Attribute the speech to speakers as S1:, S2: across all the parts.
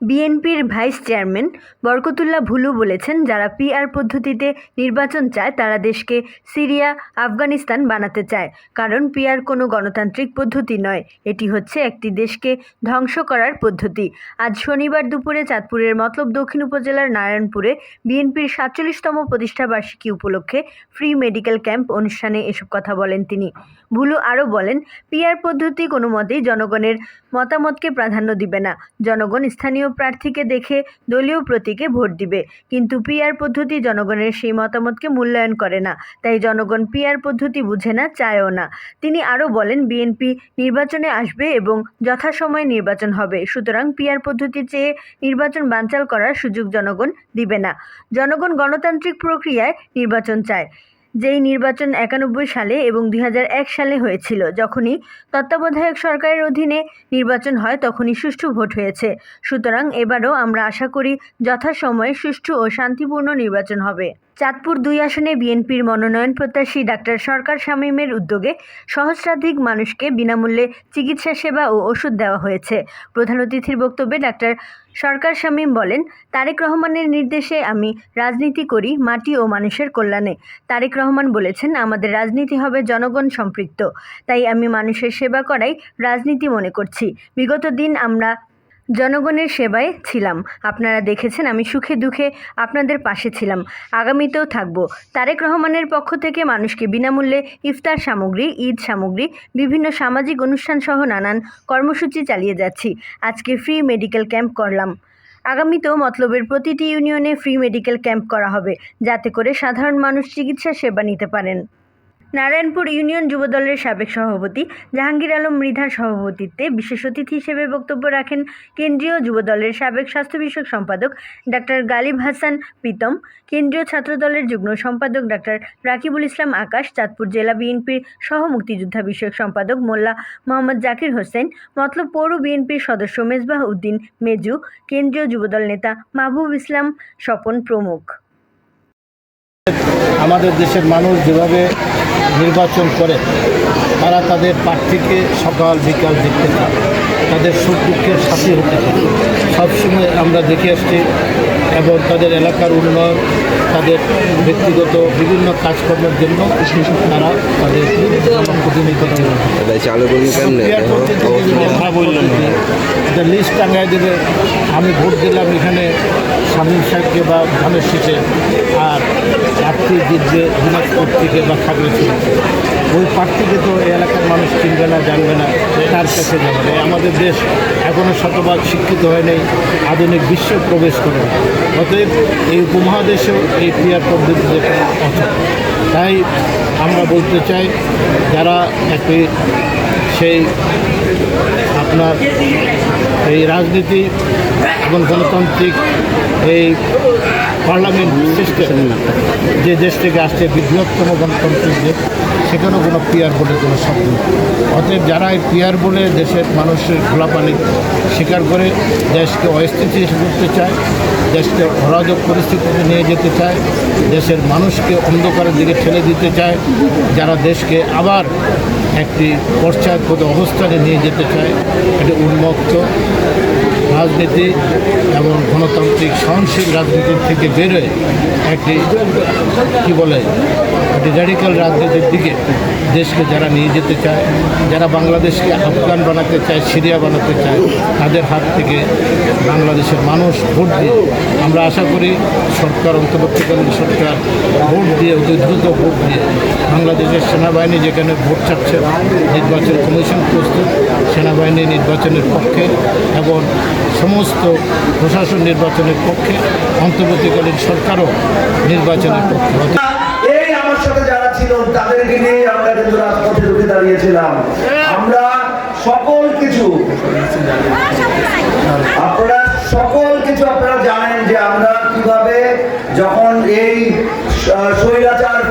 S1: বিএনপির vice chairman Barkatullah ভুলু বলেছেন, যারা পিআর পদ্ধতিতে নির্বাচন চায়, তারা দেশকে সিরিয়া, আফগানিস্তান বানাতে চায়। কারণ পিআর কোনো গণতান্ত্রিক পদ্ধতি নয়, এটি হচ্ছে একটি দেশকে ধ্বংস করার পদ্ধতি। আজ শনিবার দুপুরে চাঁদপুরের মতলব দক্ষিণ উপজেলার নারায়ণপুরে বিএনপির সাতচল্লিশতম প্রতিষ্ঠাবার্ষিকী উপলক্ষে ফ্রি মেডিকেল ক্যাম্প অনুষ্ঠানে এসব কথা বলেন তিনি। ভুলু আরও বলেন, পিআর পদ্ধতি কোনো মতেই জনগণের মতামতকে প্রাধান্য দিবে না। জনগণ স্থানীয় প্রার্থীকে দেখে দলীয় প্রতীকে ভোট দিবে। কিন্তু পিআর পদ্ধতি জনগণের সেই মতামতকে মূল্যায়ন করে না। তাই জনগণ পিআর পদ্ধতি বুঝে না, চায়ও না। তিনি আরও বলেন, বিএনপি নির্বাচনে আসবে এবং যথাসময়ে নির্বাচন হবে। সুতরাং পিআর পদ্ধতি চেয়ে নির্বাচন বানচাল করার সুযোগ জনগণ দিবে না। জনগণ গণতান্ত্রিক প্রক্রিয়ায় নির্বাচন চায়। যেই নির্বাচন একানব্বই সালে এবং দুই হাজার এক সালে হয়েছিল। যখনই তত্ত্বাবধায়ক সরকারের অধীনে নির্বাচন হয়, তখনই সুষ্ঠু ভোট হয়েছে। সুতরাং এবারও আমরা আশা করি যথাসময়ে সুষ্ঠু ও শান্তিপূর্ণ নির্বাচন হবে। চাঁদপুর দুই আসনে বিএনপির মনোনয়ন প্রত্যাশী ডাক্তার সরকার শামীমের উদ্যোগে সহস্রাধিক মানুষকে বিনামূল্যে চিকিৎসা সেবা ও ওষুধ দেওয়া হয়েছে। প্রধান অতিথির বক্তব্যে ডাক্তার সরকার শামীম বলেন, তারেক রহমানের নির্দেশে আমি রাজনীতি করি মাটি ও মানুষের কল্যাণে। তারেক রহমান বলেছেন, আমাদের রাজনীতি হবে জনগণ সম্পৃক্ত। তাই আমি মানুষের সেবা করাই রাজনীতি মনে করছি। বিগত দিন আমরা জনগণের সেবায় ছিলাম। আপনারা দেখেছেন আমি সুখে দুঃখে আপনাদের পাশে ছিলাম। আগামীতেও থাকব। তারেক রহমানের পক্ষ থেকে মানুষকে বিনামূল্যে ইফতার সামগ্রী, ঈদ সামগ্রী, বিভিন্ন সামাজিক অনুষ্ঠান সহ নানান কর্মসূচি চালিয়ে যাচ্ছি। আজকে ফ্রি মেডিকেল ক্যাম্প করলাম। আগামীতেও মতলবের প্রতিটি ইউনিয়নে ফ্রি মেডিকেল ক্যাম্প করা হবে, যাতে করে সাধারণ মানুষ চিকিৎসা সেবা নিতে পারেন। নারায়ণপুর ইউনিয়ন যুবদলের সাবেক সভাপতি জাহাঙ্গীর আলম মৃধার সভাপতিত্বে বিশেষ অতিথি হিসেবে বক্তব্য রাখেন কেন্দ্রীয় যুবদলের সাবেক স্বাস্থ্য বিষয়ক সম্পাদক ডাক্তার গালিব হাসান প্রীতম, কেন্দ্রীয় ছাত্রদলের যুগ্ম সম্পাদক ডাক্তার রাকিবুল ইসলাম আকাশ, চাঁদপুর জেলা বিএনপির সহ মুক্তিযোদ্ধা বিষয়ক সম্পাদক মোল্লা মোহাম্মদ জাকির হোসেন, মতলব পৌর বিএনপির সদস্য মেজবাহ উদ্দিন মেজু, কেন্দ্রীয় যুবদল নেতা মাহবুব ইসলাম স্বপন প্রমুখ।
S2: আমাদের দেশের মানুষ যেভাবে নির্বাচন করে তারা তাদের প্রার্থীকে সকাল, বিকাল দেখতে চায় তাদের সুখ দুঃখের সাথী হতে চায় সবসময় আমরা দেখে আসছি এবং তাদের এলাকার উন্নয়ন তাদের ব্যক্তিগত বিভিন্ন কাজকর্মের জন্য তারা তাদের প্রতিনিধিত্ব এটা লিস্ট টাঙ্গায় দেবে। আমি ভোট দিলাম এখানে স্বামী সাহেবকে বা ধানের শীতে। আর প্রার্থী জিতবে দিনাজপুর থেকে বা খাগড়া থেকে। ওই প্রার্থীকে তো এই এলাকার মানুষ চিনবে না জানবে না তার কাছে যাবে না। আমাদের দেশ এখনও শতভাগ শিক্ষিত হয় নাই আধুনিক বিশ্বে প্রবেশ করে অতএব এই উপমহাদেশেও এই ক্রিয়ার পদ্ধতিতে যেখানে তাই আমরা বলতে চাই, যারা একটি সেই আপনার এই রাজনীতি এবং গণতান্ত্রিক এই পার্লামেন্ট সিস্টেম যে দেশ থেকে আসছে বৃহত্তম গণতান্ত্রিক দেশ, সেখানেও কোনো পিয়ার বলে কোনো শব্দ অতএব যারা এই পিয়ার বলে দেশের মানুষের খোলাপানি স্বীকার করে দেশকে অস্থিতিশীল করতে চায়, দেশকে অরাজক পরিস্থিতিতে নিয়ে যেতে চায়, দেশের মানুষকে অন্ধকারের দিকে ঠেলে দিতে চায়, যারা দেশকে আবার একটি পশ্চাৎপদ অবস্থানে নিয়ে যেতে চায়, এটি উন্মুক্ত রাজনীতি এবং গণতান্ত্রিক সহনশীল রাজনীতির থেকে বেরোয় একটি, কী বলে, একটি র্যাডিক্যাল রাজনীতির দিকে দেশকে যারা নিয়ে যেতে চায়, যারা বাংলাদেশকে আফগান বানাতে চায়, সিরিয়া বানাতে চায়, তাদের হাত থেকে বাংলাদেশের মানুষ ভোট দিয়ে, আমরা আশা করি সরকার, অন্তর্বর্তীকালীন সরকার ভোট দিয়ে, অতি দ্রুত ভোট দিয়ে, বাংলাদেশের সেনাবাহিনী যেখানে ভোট চাচ্ছে, নির্বাচন কমিশন প্রস্তুত, সেনাবাহিনী নির্বাচনের পক্ষে এবং সমস্ত প্রশাসন নির্বাচনের পক্ষে অন্তর্বর্তীকালীন সরকারও নির্বাচনের পক্ষে
S3: এই আমার সাথে যারা ছিল, তাদেরকে নিয়ে আমরা কিন্তু রাজপথে দাঁড়িয়েছিলাম। আমরা সকল কিছু আপনারা সকল কিছু আপনারা জানেন যে আমরা কীভাবে যখন এই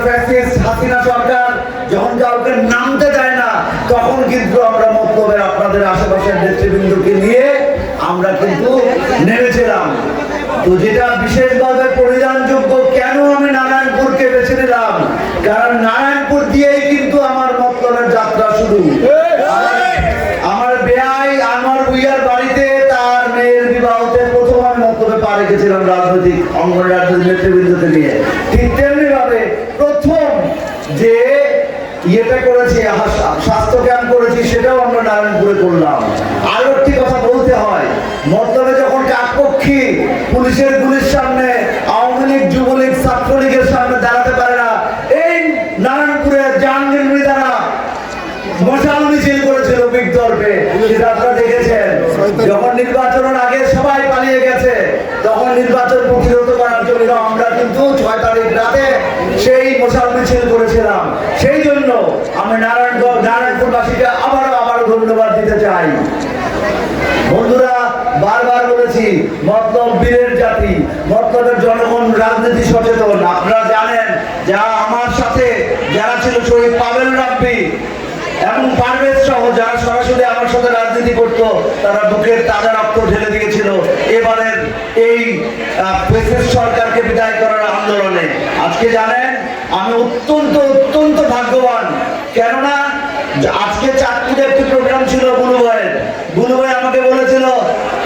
S3: ফ্যাসিস্ট, হাসিনা সরকার যখন কাউকে নামতে দেয় না, তখন কিন্তু আমরা মতলবে আপনাদের আশেপাশের নেতৃবৃন্দকে নিয়ে আমরা কিন্তু তো যেটা বিশেষভাবে পরিধানযোগ্য, কেন আমি নারায়ণপুরকে বেছে নিলাম? কারণ নারায়ণপুর দিয়েই কিন্তু আমার মতলবের যাত্রা শুরু। আমার বেআই আমার বুইয়ার বাড়িতে তার মেয়ের বিবাহতে প্রথম আমি মতলবে পা রেখেছিলাম রাজনৈতিক অঙ্গনের রাজনৈতিক নেতৃবৃন্দকে নিয়ে। ঠিক তেমনি ভাবে প্রথম যে ইয়েটা করেছি যখন নির্বাচনের আগে সবাই পালিয়ে গেছে, তখন নির্বাচন প্রতিরোধ করার জন্য আমরা কিন্তু ছয় তারিখ রাতে সেই মশাল মিছিল করেছিলাম। সেই জন্য আমি নারায়ণগঞ্জ নারায়ণপুরবাসীকে আবারও আবারও ধন্যবাদ দিতে চাই। বন্ধুরা, বারবার বলেছি, মতলব বীরের জাতি, মতলবের জনগণ রাজনীতি সচেতন। আপনারা জানেন যা আমার সাথে যারা ছিল শহীদ পাবেল রাব্বি এবং পারভেজ সহ যারা সরাসরি আমার সাথে রাজনীতি তারা বুকের তাজা রক্ত ঢেলে দিয়েছিল। এবারের এই সরকারকে বিদায় করার আন্দোলনে। আজকে জানেন, আমি অত্যন্ত অত্যন্ত ভাগ্যবান। কেননা, আজকে চাঁদপুরে একটি প্রোগ্রাম ছিল বুলু ভাইয়ের। বুলু ভাই আমাকে বলেছিল,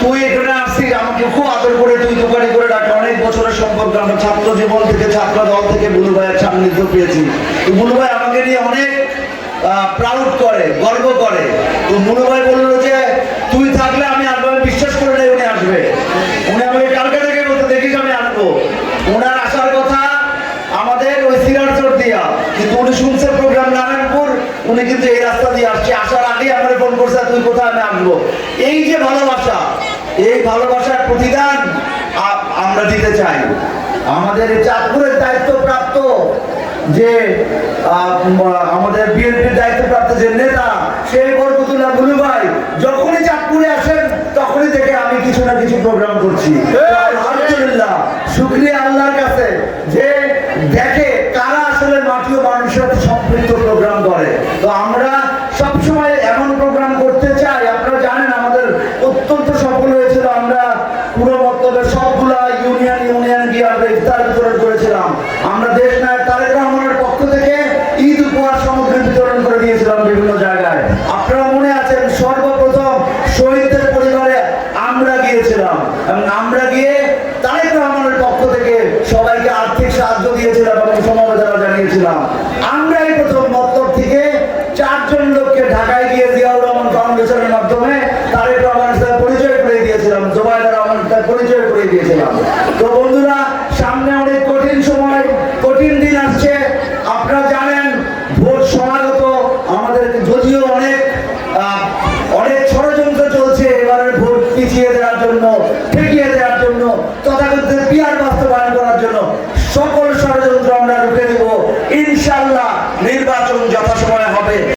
S3: তুই এখানে আসছিস, আমাকে খুব আদর করে তুই দোকানে করে ডাকে অনেক বছরের সম্পর্ক আমরা ছাত্র জীবন থেকে, ছাত্র দল থেকে বুলু ভাইয়ের সান্নিধ্য পেয়েছি বুলু ভাই আমাকে নিয়ে অনেক প্রাউড করে, গর্ব করে। তো বুলু ভাই বলল যে, তুই থাকলে আমি আসব। আমি বিশ্বাস করে নেই উনি আসবে। উনি আমাকে কালকে থেকে বলতে দেখিস আমি আসব। ওনার আসার কথা আমাদের ওই সিরাজর দিয়া। কিন্তু উনি শুনছে প্রোগ্রাম নারায়ণপুর, উনি কিন্তু এই রাস্তা দিয়ে আসছে। আসার আগেই আমার ফোন করছে, তুই কোথায়? আমি আসব। এই যে ভালোবাসা, এই ভালোবাসার প্রতিদান আমরা দিতে চাই। আমাদের চাঁদপুরের দায়িত্বপ্রাপ্ত যে আমাদের বিএনপির দায়িত্বপ্রাপ্ত যে নেতা সেই বরকতুল্লাহ বুলু ভাই যখনই চাঁদপুরে আসেন তখনই থেকে আমি কিছু না কিছু প্রোগ্রাম করছি। আলহামদুলিল্লাহ শুক্রিয়া আল্লাহর কাছে যে দেখে কারা আসলে মাটি ও মানুষের সাথে সম্পৃক্ত প্রোগ্রাম করে। তো আমরা সবসময় এমন প্রোগ্রাম করতে চাই আপনারা জানেন আমাদের অত্যন্ত সফল হয়েছিল আমরা পুরো মতলবের সবগুলা ইউনিয়ন ইউনিয়ন গিয়ে আমরা ইফতার বিতরণ করেছিলাম আমরা দেশ নায়ক তারেক রহমানের পক্ষ থেকে উপহার সামগ্রী বিতরণ করে দিয়েছিলাম বিভিন্ন জায়গায়।